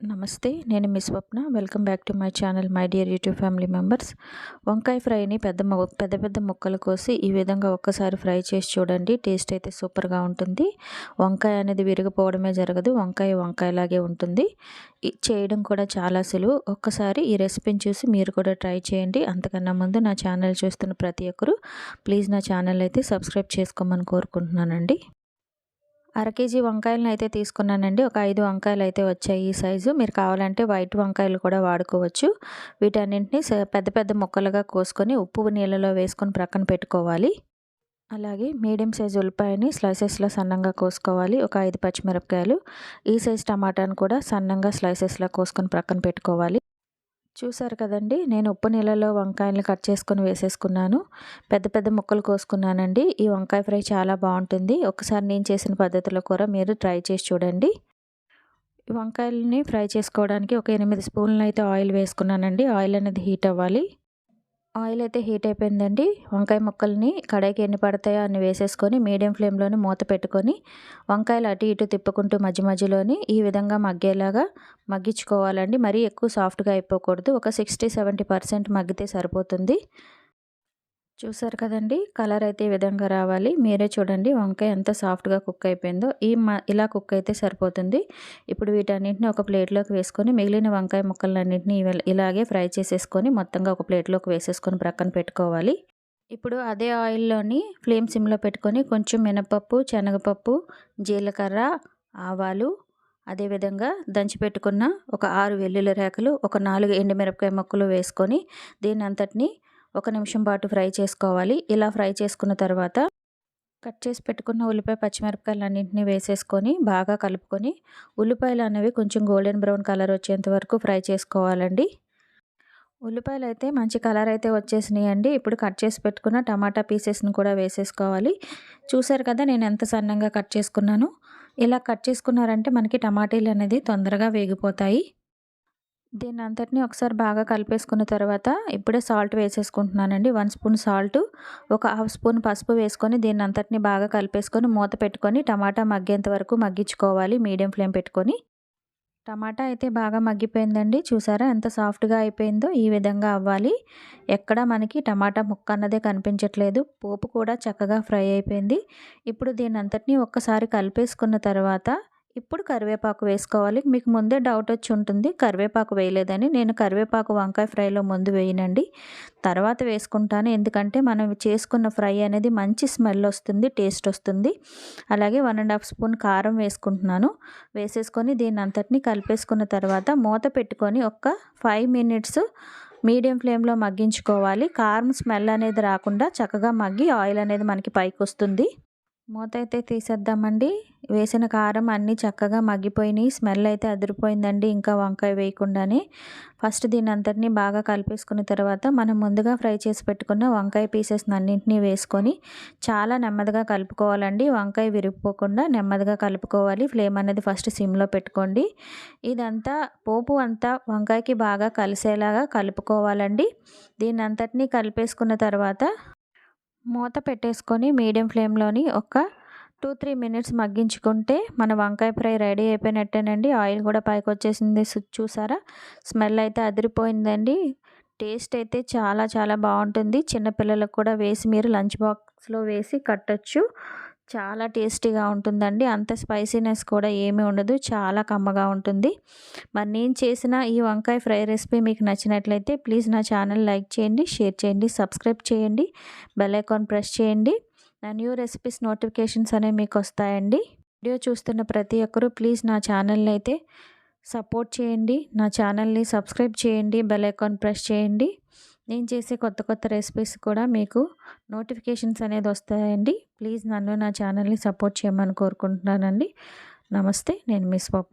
నమస్తే నేను మీ Swapna. Welcome back to my channel my dear YouTube family members. వంకాయ ఫ్రైని పెద్ద పెద్ద పెద్ద ముక్కలు కోసి ఈ విధంగా ఒక్కసారి ఫ్రై చేసి చూడండి. టేస్ట్ అయితే సూపర్గా ఉంటుంది. వంకాయ అనేది విరిగిపోవడమే జరగదు. వంకాయ వంకాయలాగే ఉంటుంది. చేయడం కూడా చాలా సులువు. ఒక్కసారి ఈ రెసిపీని చూసి మీరు కూడా ట్రై చేయండి. అంతకన్నా ముందు నా ఛానల్ చూస్తున్న ప్రతి ఒక్కరు ప్లీజ్ నా ఛానల్ అయితే సబ్స్క్రైబ్ చేసుకోమని కోరుకుంటున్నానండి. అర కేజీ వంకాయలను అయితే తీసుకున్నానండి. ఒక ఐదు వంకాయలు అయితే వచ్చాయి ఈ సైజు. మీరు కావాలంటే వైట్ వంకాయలు కూడా వాడుకోవచ్చు. వీటన్నింటిని పెద్ద పెద్ద ముక్కలుగా కోసుకొని ఉప్పు నీళ్ళలో వేసుకొని ప్రక్కన పెట్టుకోవాలి. అలాగే మీడియం సైజు ఉల్లిపాయని స్లైసెస్లో సన్నంగా కోసుకోవాలి. ఒక ఐదు పచ్చిమిరపకాయలు. ఈ సైజ్ టమాటాను కూడా సన్నంగా స్లైసెస్లో కోసుకొని ప్రక్కన పెట్టుకోవాలి. చూసారు కదండి నేను ఉప్పు నీళ్ళలో వంకాయలు కట్ చేసుకొని వేసేసుకున్నాను. పెద్ద పెద్ద ముక్కలు కోసుకున్నానండి. ఈ వంకాయ ఫ్రై చాలా బాగుంటుంది. ఒకసారి నేను చేసిన పద్ధతిలో కూడా మీరు ట్రై చేసి చూడండి. వంకాయలని ఫ్రై చేసుకోవడానికి ఒక ఎనిమిది స్పూన్లు అయితే ఆయిల్ వేసుకున్నానండి. ఆయిల్ అనేది హీట్ అవ్వాలి. ఆయిల్ అయితే హీట్ అయిపోయిందండి. వంకాయ ముక్కల్ని కడాయికి ఎన్ని పడతాయో అన్ని వేసేసుకొని మీడియం ఫ్లేమ్లోని మూత పెట్టుకొని వంకాయలు అటు ఇటు తిప్పుకుంటూ మధ్య మధ్యలోని ఈ విధంగా మగ్గేలాగా మగ్గించుకోవాలండి. మరీ ఎక్కువ సాఫ్ట్గా అయిపోకూడదు. ఒక సిక్స్టీ సెవెంటీ పర్సెంట్ మగ్గితే సరిపోతుంది. చూసారు కదండి? కలర్ అయితే ఈ విధంగా రావాలి. మీరే చూడండి వంకాయ ఎంత సాఫ్ట్గా కుక్ అయిపోయిందో. ఈ ఇలా కుక్ అయితే సరిపోతుంది. ఇప్పుడు వీటన్నింటిని ఒక ప్లేట్లోకి వేసుకొని మిగిలిన వంకాయ ముక్కలన్నింటినీ ఇలాగే ఫ్రై చేసేసుకొని మొత్తంగా ఒక ప్లేట్లోకి వేసేసుకొని ప్రక్కన పెట్టుకోవాలి. ఇప్పుడు అదే ఆయిల్లోని ఫ్లేమ్ సిమ్లో పెట్టుకొని కొంచెం మినపప్పు శనగపప్పు జీలకర్ర ఆవాలు అదేవిధంగా దంచి పెట్టుకున్న ఒక ఆరు వెల్లుల్లి రేకలు ఒక నాలుగు ఎండుమిరపకాయ ముక్కలు వేసుకొని దీని అంతటిని ఒక నిమిషం పాటు ఫ్రై చేసుకోవాలి. ఇలా ఫ్రై చేసుకున్న తర్వాత కట్ చేసి పెట్టుకున్న ఉల్లిపాయ పచ్చిమిరపకాయలు అన్నింటినీ వేసేసుకొని బాగా కలుపుకొని ఉల్లిపాయలు అనేవి కొంచెం గోల్డెన్ బ్రౌన్ కలర్ వచ్చేంత వరకు ఫ్రై చేసుకోవాలండి. ఉల్లిపాయలు అయితే మంచి కలర్ అయితే వచ్చేసినాయి అండి ఇప్పుడు కట్ చేసి పెట్టుకున్న టమాటా పీసెస్ని కూడా వేసేసుకోవాలి. చూసారు కదా నేను ఎంత సన్నంగా కట్ చేసుకున్నాను. ఇలా కట్ చేసుకున్నారంటే మనకి టమాటీలు అనేది తొందరగా వేగిపోతాయి. దీన్ని అంతటిని ఒకసారి బాగా కలిపేసుకున్న తర్వాత ఇప్పుడే సాల్ట్ వేసేసుకుంటున్నానండి. వన్ స్పూన్ సాల్ట్ ఒక హాఫ్ స్పూన్ పసుపు వేసుకొని దీన్ని అంతటిని బాగా కలిపేసుకొని మూత పెట్టుకొని టమాటా మగ్గేంత వరకు మగ్గించుకోవాలి. మీడియం ఫ్లేమ్ పెట్టుకొని. టమాటా అయితే బాగా మగ్గిపోయిందండి. చూసారా ఎంత సాఫ్ట్గా అయిపోయిందో ఈ విధంగా అవ్వాలి. ఎక్కడ మనకి టమాటా ముక్క అన్నదే కనిపించట్లేదు. పోపు కూడా చక్కగా ఫ్రై అయిపోయింది. ఇప్పుడు దీని అంతటిని ఒక్కసారి కలిపేసుకున్న తర్వాత ఇప్పుడు కరివేపాకు వేసుకోవాలి. మీకు ముందే డౌట్ వచ్చి ఉంటుంది. కరివేపాకు వేయలేదని. నేను కరివేపాకు వంకాయ ఫ్రైలో ముందు వేయనండి. తర్వాత వేసుకుంటాను. ఎందుకంటే మనం చేసుకున్న ఫ్రై అనేది మంచి స్మెల్ వస్తుంది టేస్ట్ వస్తుంది. అలాగే వన్ అండ్ హాఫ్ స్పూన్ కారం వేసుకుంటున్నాను. వేసేసుకొని దీన్ని అంతటిని కలిపేసుకున్న తర్వాత మూత పెట్టుకొని ఒక ఫైవ్ మినిట్స్ మీడియం ఫ్లేమ్లో మగ్గించుకోవాలి. కారం స్మెల్ అనేది రాకుండా చక్కగా మగ్గి ఆయిల్ అనేది మనకి పైకి వస్తుంది. మూత అయితే తీసేద్దామండి. వేసిన కారం అన్నీ చక్కగా మగ్గిపోయినాయి. స్మెల్ అయితే అదిరిపోయిందండి ఇంకా వంకాయ వేయకుండానే. ఫస్ట్ దీని అంతటినీ బాగా కలిపేసుకున్న తర్వాత మనం ముందుగా ఫ్రై చేసి పెట్టుకున్న వంకాయ పీసెస్ అన్నింటినీ వేసుకొని చాలా నెమ్మదిగా కలుపుకోవాలండి. వంకాయ విరిగిపోకుండా నెమ్మదిగా కలుపుకోవాలి. ఫ్లేమ్ అనేది ఫస్ట్ సిమ్లో పెట్టుకోండి. ఇదంతా పోపు అంతా వంకాయకి బాగా కలిసేలాగా కలుపుకోవాలండి. దీని అంతటినీ కలిపేసుకున్న తర్వాత మూత పెట్టేసుకొని మీడియం ఫ్లేమ్లోని ఒక టూ త్రీ మినిట్స్ మగ్గించుకుంటే మన వంకాయ ఫ్రై రెడీ అయిపోయినట్టేనండి. ఆయిల్ కూడా పైకి వచ్చేసింది చూసారా? స్మెల్ అయితే అదిరిపోయిందండి. టేస్ట్ అయితే చాలా చాలా బాగుంటుంది. చిన్నపిల్లలకు కూడా వేసి మీరు లంచ్ బాక్స్లో వేసి కట్టచ్చు. చాలా టేస్టీగా ఉంటుందండి. అంత స్పైసీనెస్ కూడా ఏమీ ఉండదు. చాలా కమ్మగా ఉంటుంది. మరి నేను చేసిన ఈ వంకాయ ఫ్రై రెసిపీ మీకు నచ్చినట్లయితే ప్లీజ్ నా ఛానల్ లైక్ చేయండి షేర్ చేయండి సబ్స్క్రైబ్ చేయండి బెల్ ఐకాన్ ప్రెస్ చేయండి. నా న్యూ రెసిపీస్ నోటిఫికేషన్స్ అనేవి మీకు వస్తాయండి. వీడియో చూస్తున్న ప్రతి ఒక్కరూ ప్లీజ్ నా ఛానల్ని అయితే సపోర్ట్ చేయండి. నా ఛానల్ని సబ్స్క్రైబ్ చేయండి బెల్ ఐకాన్ ప్రెస్ చేయండి. నేను చేసే కొత్త కొత్త రెసిపీస్ కూడా మీకు నోటిఫికేషన్స్ అనేది వస్తాయండి. ప్లీజ్ నన్ను నా ఛానల్ని సపోర్ట్ చేయమని కోరుకుంటున్నానండి. నమస్తే నేను మీ స్వప్న